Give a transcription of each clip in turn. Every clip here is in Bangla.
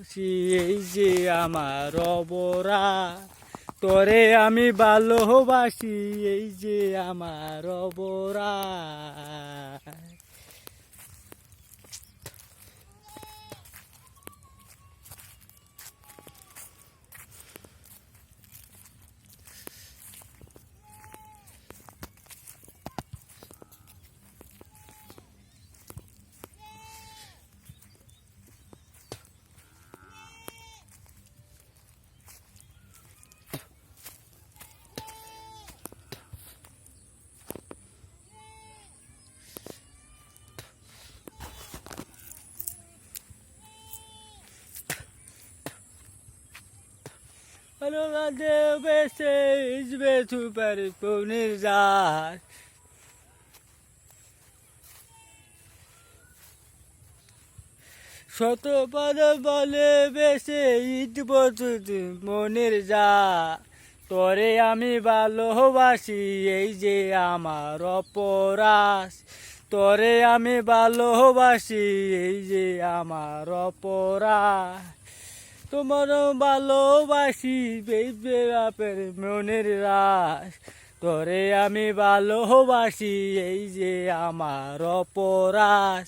এই যে আমার অবরা তোরে আমি ভালোবাসি এই যে আমার অবরা শত পদ বলে বেসে ঈদ বছর মনের যা তোরে আমি ভালোবাসি, এই যে আমার অপরাস তোরে আমি ভালোবাসি এই যে আমার অপরাস তোমার ভালোবাসি বেবে বাপের মনের রাস। তরে আমি ভালোবাসি, এই যে আমার অপরাস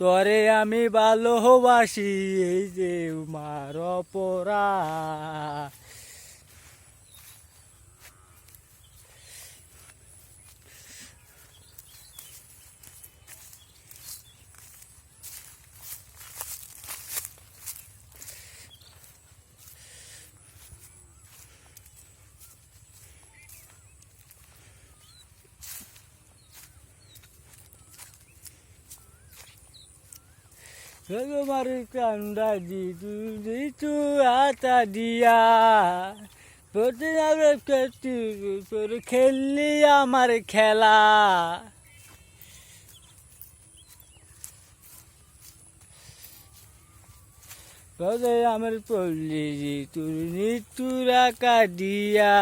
তরে আমি ভালোবাসি, এই যে আমার অপরাস তোমার কান্দা দিদু দিতু আতা দিয়া তোর খেললি আমার খেলা আমার পল্লী তোর নিতুরা কাদিয়া